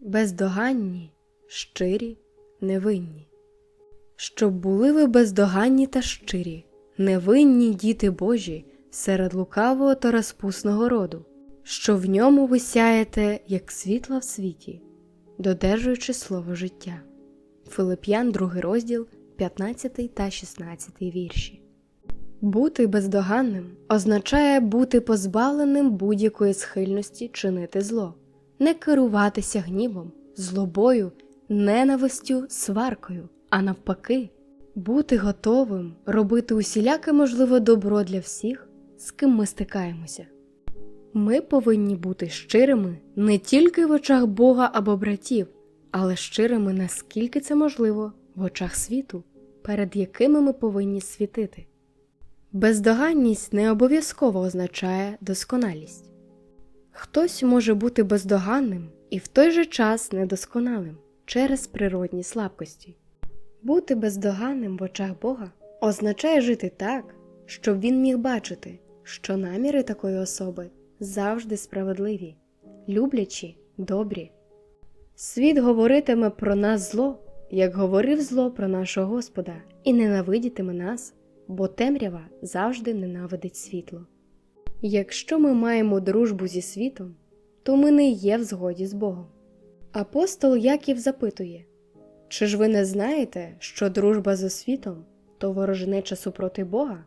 бездоганні, щирі, невинні. Щоб були ви бездоганні та щирі, невинні діти Божі серед лукавого та розпусного роду, що в ньому ви сяєте, як світла в світі, додержуючи слово життя. Филип'ян, 2 розділ, 15 та 16 вірші. Бути бездоганним означає бути позбавленим будь-якої схильності чинити зло, не керуватися гнівом, злобою, ненавистю, сваркою, а навпаки, бути готовим робити усіляке можливе добро для всіх, з ким ми стикаємося. Ми повинні бути щирими не тільки в очах Бога або братів, але щирими наскільки це можливо в очах світу, перед якими ми повинні світити. Бездоганність не обов'язково означає досконалість. Хтось може бути бездоганним і в той же час недосконалим через природні слабкості. Бути бездоганним в очах Бога означає жити так, щоб він міг бачити, що наміри такої особи завжди справедливі, люблячі, добрі. Світ говоритиме про нас зло, як говорив зло про нашого Господа, і ненавидітиме нас, бо темрява завжди ненавидить світло. Якщо ми маємо дружбу зі світом, то ми не є в згоді з Богом. Апостол Яків запитує Чи ж ви не знаєте, що дружба з освітом то ворожнеча супроти Бога?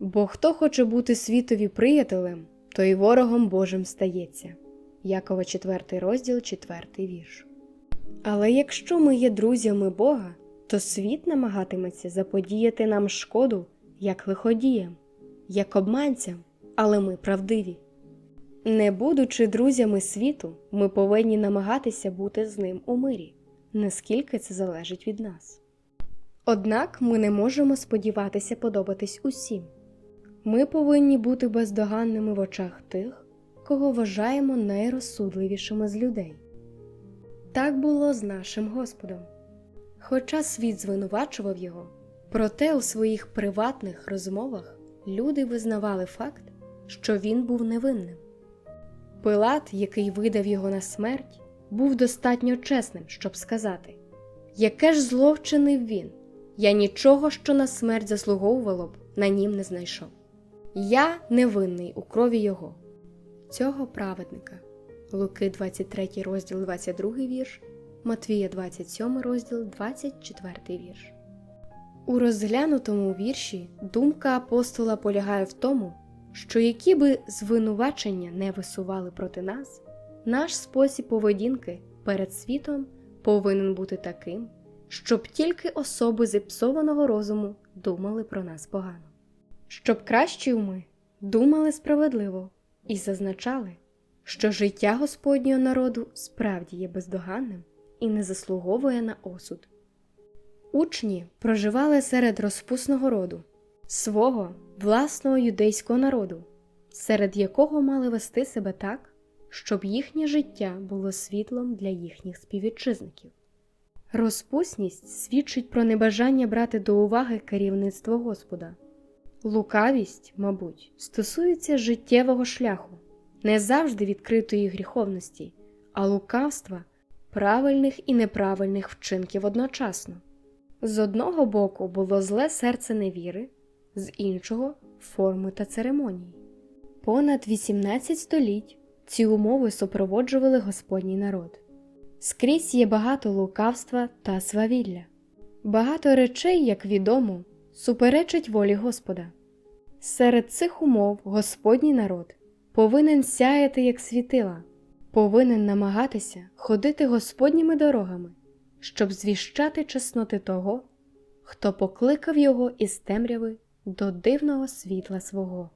Бо хто хоче бути світові приятелем, то й ворогом Божим стається. Якова 4 розділ, 4 вірш. Але якщо ми є друзями Бога, то світ намагатиметься заподіяти нам шкоду як лиходіям, як обманцям, але ми правдиві. Не будучи друзями світу, ми повинні намагатися бути з ним у мирі, наскільки це залежить від нас. Однак ми не можемо сподіватися подобатись усім. Ми повинні бути бездоганними в очах тих, кого вважаємо найрозсудливішими з людей. Так було з нашим Господом. Хоча світ звинувачував його, проте у своїх приватних розмовах люди визнавали факт, що він був невинним. Пилат, який видав його на смерть, був достатньо чесним, щоб сказати Яке ж зло вчинив він? Я нічого, що на смерть заслуговувало б, на нім не знайшов. Я невинний у крові його, цього праведника. Луки 23 розділ 22 вірш, Матвія 27 розділ 24 вірш. У розглянутому вірші думка апостола полягає в тому, що які би звинувачення не висували проти нас, наш спосіб поведінки перед світом повинен бути таким, щоб тільки особи зіпсованого розуму думали про нас погано, щоб кращі уми думали справедливо і зазначали, що життя Господнього народу справді є бездоганним і не заслуговує на осуд. Учні проживали серед розпусного роду, свого власного юдейського народу, серед якого мали вести себе так, щоб їхнє життя було світлом для їхніх співвітчизників. Розпусність свідчить про небажання брати до уваги керівництво Господа. Лукавість, мабуть, стосується життєвого шляху, не завжди відкритої гріховності, а лукавства правильних і неправильних вчинків одночасно. З одного боку було зле серце невіри, з іншого форми та церемонії. Понад 18 століть ці умови супроводжували Господній народ. Скрізь є багато лукавства та свавілля. Багато речей, як відомо, суперечить волі Господа. Серед цих умов Господній народ повинен сяяти як світила, повинен намагатися ходити Господніми дорогами, щоб звіщати чесноти того, хто покликав його із темряви до дивного світла свого.